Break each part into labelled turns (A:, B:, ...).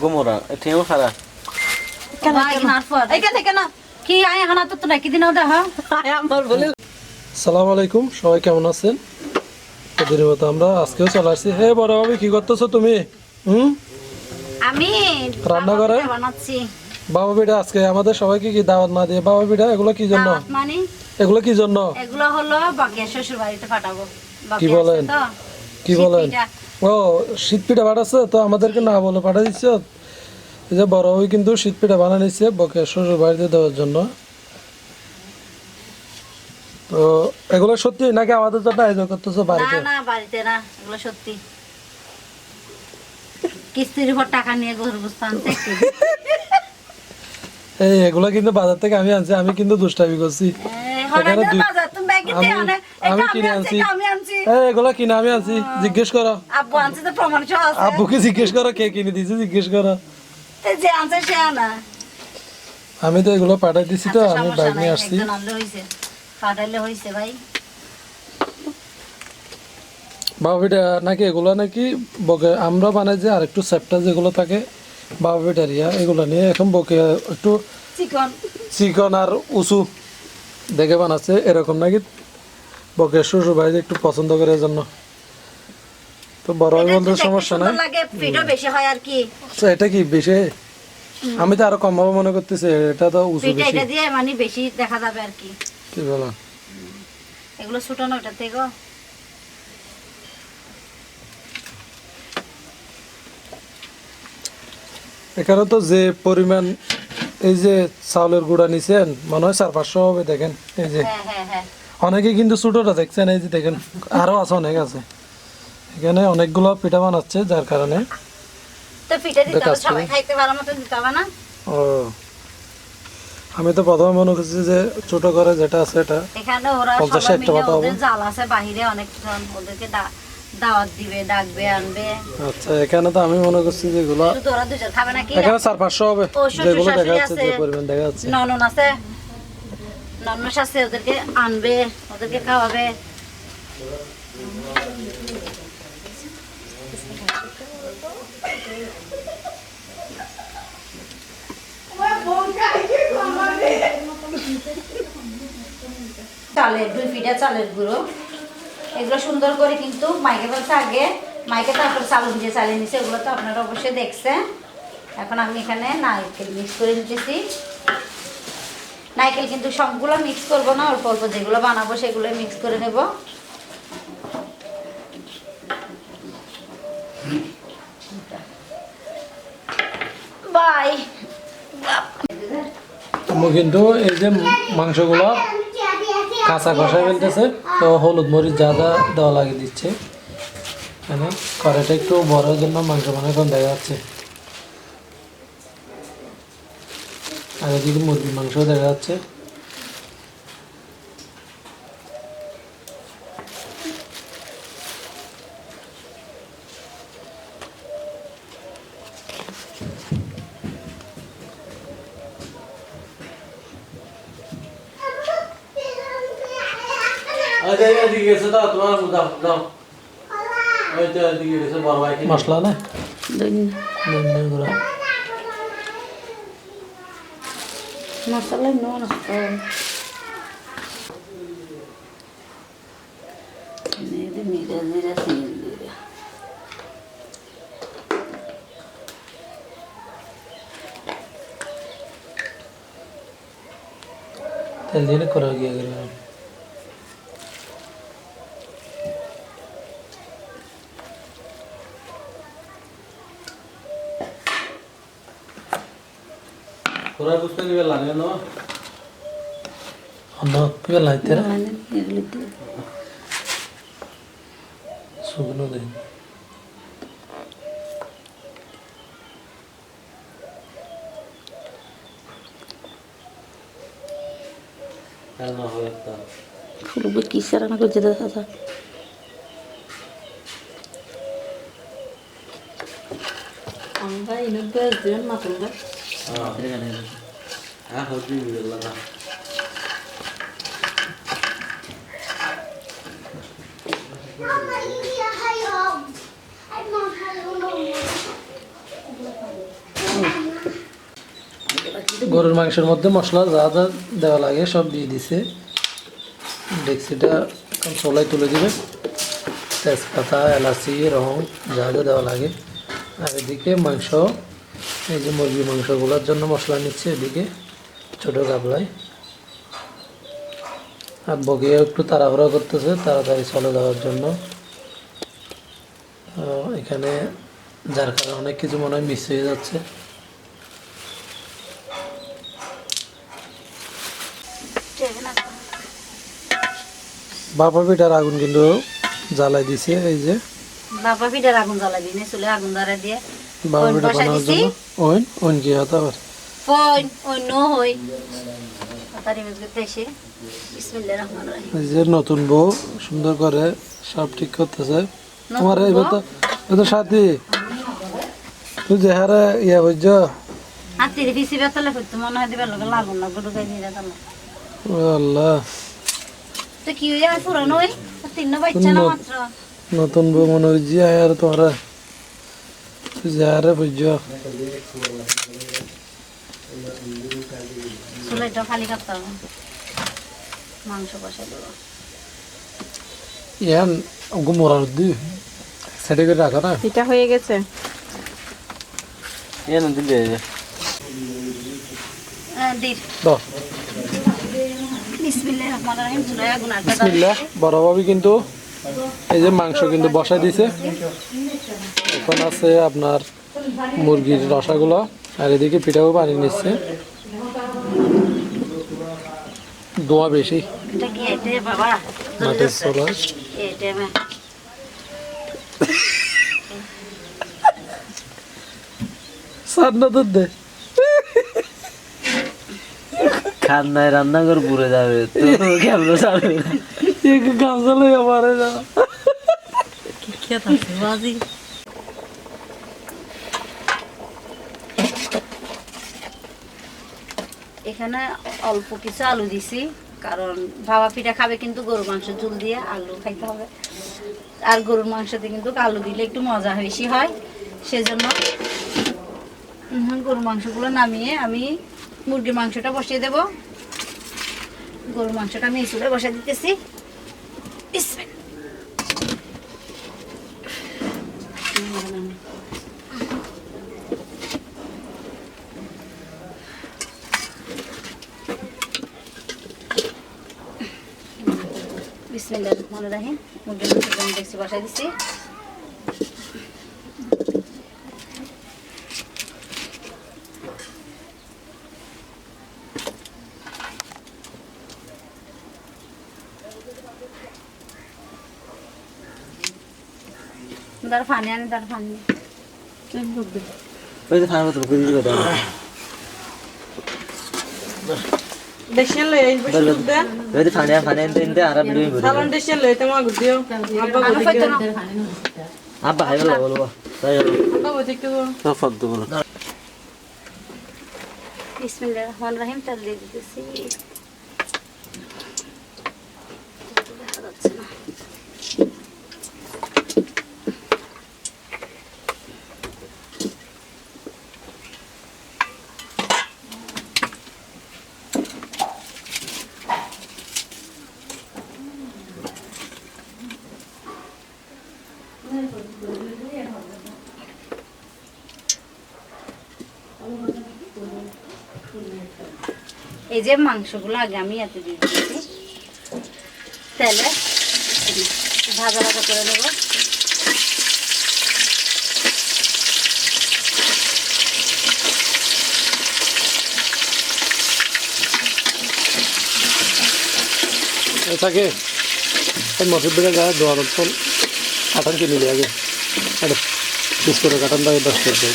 A: গোমরা খারা।
B: কেন কেন?
C: নার পর।
B: এইখানে কেন?
C: কি আয় হানা তো তোরা কি দিনও দেখা
B: আয় আমার বলে।
D: সালাম আলাইকুম সবাই কেমন আছেন? প্রতিদিনের মতো আমরা আজকেও চলে আসছি। হে বড় ভাবি কি করতেছো তুমি? হুম?
C: আমি
D: রান্না করে?
C: বানাচ্ছি।
D: বাবা পিঠা আজকে আমাদের সবাইকে কি দাওয়াত না দিয়ে? বাবা পিঠা এগুলো কি জন্য?
C: মানে?
D: এগুলো কি জন্য?
C: এগুলো হলো বাকিয়া শ্বশুর বাড়িতে পাঠাবো
D: কি বলেন? কি বলেন। ও শীত পিঠা পাঠাচ্ছে তো আমাদেরকে না বলে পাঠা দিচ্ছ। যে বড় ভাবি কিন্তু শীত পিঠা বানা নিচ্ছে বকে শ্বশুর বাড়িতে দেওয়ার জন্য। তো এগুলো সত্যি নাকি আমাদের জন্য আয়োজন করতেছো বাড়িতে?
C: না বাড়িতে না এগুলো সত্যি। কিস্তির উপর টাকা নিয়ে আনতে
D: এই এগুলো কিন্তু বাজার থেকে আমি আনছি আমি কিন্তু দুষ্টামি করছি। এখানে আমি- কিনে আনছি এগুলো কিনে আমি আনছি। জিজ্ঞেস করো।
C: আব্বু আনছে তো প্রমাণ সহ আছে।
D: আব্বুকে জিজ্ঞেস করো কে কিনে দিয়েছে জিজ্ঞেস করো।
C: যে আনছে সে আনা।
D: আমি তো এগুলো পাঠাই দিছি তো
C: আচ্ছা,
D: আমি বাইক নিয়ে আসছি।
C: পাঠাইলে হইছে ভাই।
D: বাবা নাকি এগুলো নাকি বকে আমরা বানাই যে আর একটু সেপ্টা যেগুলো থাকে বাবা পিঠার ইয়া এগুলো নিয়ে এখন বকে একটু
C: চিকন।
D: চিকন আর উঁচু দেখে বানাচ্ছে এরকম নাকি বকে শ্বশুর ভাই একটু পছন্দ করে এজন্য। তো বড় ভাই বলতে সমস্যা নাই।
C: লাগে পিঠা বেশি হয় আর কি।
D: আচ্ছা এটা কি বেশি? আমি তো আরও কম ভাবে মনে করতেছি এটা তো উঁচু বেশি।
C: এটা দিয়ে মানে বেশি দেখা যাবে আর কি।
D: কি বলো?
C: এগুলো ওটা থেকে
D: এখানে তো যে পরিমাণ এই যে চাউলের গুঁড়া নিছেন মনে হয় চার পাঁচশো হবে দেখেন এই যে।
C: হ্যাঁ হ্যাঁ হ্যাঁ।
D: অনেকে কিন্তু ছোটটা দেখছেন এই যে দেখেন আরও আছে অনেক আছে। এখানে অনেকগুলো পিঠা বানাচ্ছে যার কারণে ও। আমি তো প্রথমে মনে করছি যে ছোট করে যেটা আছে এটা
C: এখানে ওরা সবাই মিলে ওদের জাল আছে বাহিরে অনেকজন ওদেরকে দাওয়াত দিবে ডাকবে আনবে।
D: আচ্ছা এখানে তো আমি মনে করছি যে এগুলো
C: শুধু দুজন খাবে নাকি?
D: এখানে চার পাঁচশো হবে। যেগুলো দেখা যাচ্ছে যে পরিমাণ দেখা যাচ্ছে।
C: ননন আছে? ননস আছে ওদেরকে আনবে, ওদেরকে খাওয়াবে। চালের দুই ফিটা চালের গুঁড়ো। এগুলো সুন্দর করে কিন্তু মাইকে ফেলছে আগে, মাইকে তারপর চাল ভিজে চালিয়ে নিছে, এগুলো তো আপনারা অবশ্যই দেখছেন। এখন আমি এখানে নারকেল মিক্স করে নিতেছি। নারকেল কিন্তু সবগুলো মিক্স করব না, অল্প অল্প যেগুলো বানাবো সেগুলো মিক্স করে নেব। বাই।
D: আমি কিন্তু এই যে মাংসগুলো কাঁচা কষাই ফেলতেছে, তো হলুদ মরিচ যা যা দেওয়া লাগিয়ে দিচ্ছে। এখানে কড়াইটা একটু বড়ের জন্য মাংস মানে এখন দেখা যাচ্ছে। আর এদিকে মুরগির মাংস দেখা যাচ্ছে।
A: আচ্ছা এদিকে গেছে দাও তোমার দাও দাও ওই তো এদিকে গেছে বড় ভাই কি
D: মশলা না ধনিয়া গুঁড়া।
C: মশলা নুন মিরা মিরা সিন্দুর
D: তেল দিয়ে করে গিয়ে অন্য কি লাইতে শুকনো দেন
A: হ্যাঁ না হবে তা।
B: ফুলগুলো কি রান্না করছে দাদা আমরা বেশ দিন মাতুল গাছ
E: ha jobb.
D: গরুর মাংসের মধ্যে মশলা যা যা দেওয়া লাগে সব দিয়ে দিছে। ডেক্সিটা চলাই তুলে দিবে। তেজপাতা, এলাচি, রং যা যা দেওয়া লাগে। আর এদিকে মাংস এই যে মুরগির মাংসগুলোর জন্য মশলা নিচ্ছে এদিকে, ছোটো গাবলায় আর বগিয়ে একটু তাড়াহুড়া করতেছে, তাড়াতাড়ি চলে যাওয়ার জন্য। এখানে যার কারণে অনেক কিছু মনে হয় মিস হয়ে যাচ্ছে। বাপা পিঠার আগুন কিন্তু জ্বালাই দিছে, এই যে।
C: বাবা পিঠার আগুন জ্বালা দিই না চুলে আগুন ধরা দিয়ে।
D: বানানোর জন্য। হতে আবার
C: ফোন হই।
D: যে নতুন বউ সুন্দর করে সব ঠিক করতেছে। তোমার এবার তো এবার সাথী তুই যে হারে ইয়া বুঝছ
C: হাতির পিসি বেতলে করতে মনে হয় দিবার লগে লাগুন না গরু গাই দিয়ে
D: ও আল্লাহ।
C: তো কি হয়ে পুরানো হই? তিন বাচ্চা না মাত্র।
D: নতুন বউ মনে হচ্ছে আর তোমরা। যারে বুঝছ
C: চুলাটা খালি করতে হবে মাংস বসাই দেবো
D: ইয়ান গুমরার দি সেটা করে রাখো না
B: এটা হয়ে গেছে
C: ইয়ান দিলে
D: বিসমিল্লাহ বড় ভাবি কিন্তু এই যে মাংস কিন্তু বসাই দিছে। এখন আছে আপনার মুরগির রসাগুলো। আর এদিকে পিঠাও বানিয়ে নিচ্ছে। দোয়া বেশি।
C: এটা কি
D: মাটির চোলা দে।
A: খান্নায় রান্না করে পুড়ে যাবে। তো কেমন যাবে
D: এক গামছা লই আমারে না
B: খেতে আছে বাজি
C: এখানে অল্প কিছু আলু দিছি, কারণ ভাবা পিঠা খাবে কিন্তু গরুর মাংস ঝুল দিয়ে আলু খাইতে হবে। আর গরুর মাংসতে কিন্তু আলু দিলে একটু মজা বেশি হয়, সেজন্য গরুর মাংসগুলো নামিয়ে আমি মুরগির মাংসটা বসিয়ে দেব। গরুর মাংসটা আমি চুলে বসিয়ে দিতেছি। বিসমিল্লাহ। রহমান রাহিম মুরগির আমি দেখছি বসাই দিচ্ছি তার পানি আনে তার পানি
A: ওই তো খানা তো বুঝি কথা
B: দেশিয়াল লই এই বসে দুধ
A: ওই তো ফানিয়া ফানিয়া এনতে এনতে আর ভিডিও করে
B: সালান দেশিয়াল লই তোমা গুদ আব্বা
C: আলু
B: গুদ
C: ফাইতো না।
A: আব্বা হাই বলো বলব তাই
B: আব্বা গুদ একটু
A: সব ফাদ বলো।
C: বিসমিল্লাহ রহমান রাহিম দিতেছি। এই যে মাংসগুলো আগে আমি এত দিয়ে দিয়েছি। তেলে ভাজা ভাজা করে
D: ফল কাটান কিনে দিয়ে আগে। পিস করে কাটান দাগে দশ টাকা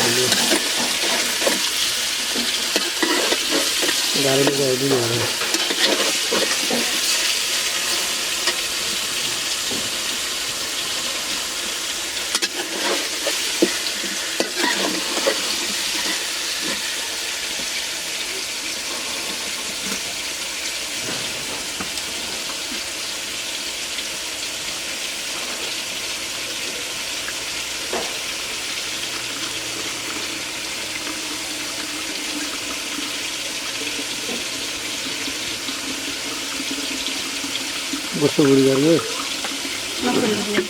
D: দিয়ে দিলে গাড়ি নিয়ে ঘুরি দিন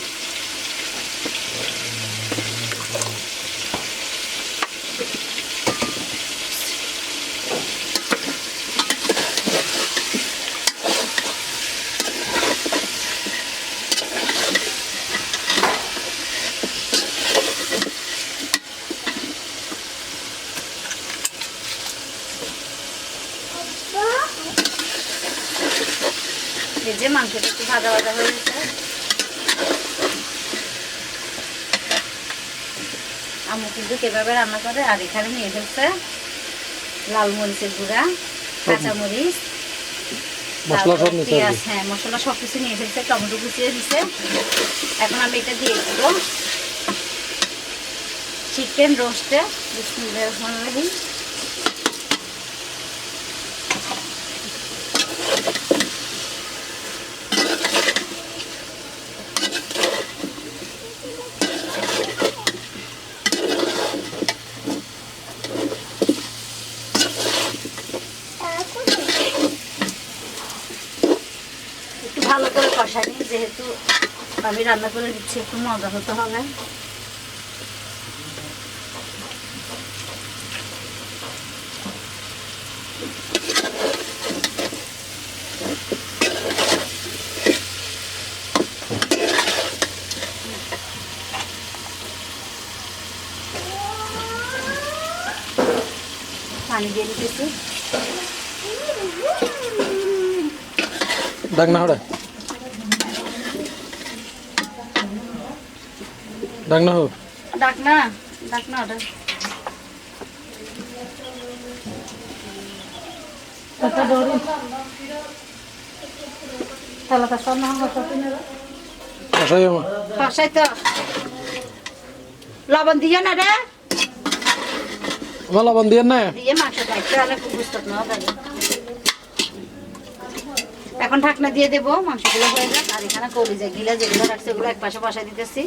C: এই যে মাংসটা একটু ভাজা ভাজা হয়ে গেছে। আম্মু কিন্তু কীভাবে রান্না করে আর এখানে নিয়ে ফেলছে লাল মরিচের গুঁড়া কাঁচা মরিচ
D: মশলা সব
C: তারপরে পেঁয়াজ হ্যাঁ মশলা সব কিছু নিয়ে ফেলছে টমেটো কুচিয়ে দিছে। এখন আমি এটা দিয়ে দেবো। চিকেন রোস্টে বিসমিল্লাহির রহমানির রহিম। ভালো করে কষাই নিই যেহেতু আমি রান্না করে দিচ্ছি, একটু মজা হতে হবে। পানি দিয়ে দিতেছি।
D: ডাক না হড়ে ডাক না হোক
C: ডাক না ডাক না ওটা তাহলে সব না হতো
D: কষাই আমার।
C: কষাই তো। লবণ দিয়ে না রে।
D: আমার লবণ দিয়ে না।
C: দিয়ে বুঝতে এখন ঢাকনা দিয়ে দেবো, মাংসগুলো হয়ে যাক, আর এখানে কলিজা গিলা যেগুলো রাখছে ওগুলো এক পাশে বসাই দিতেছি।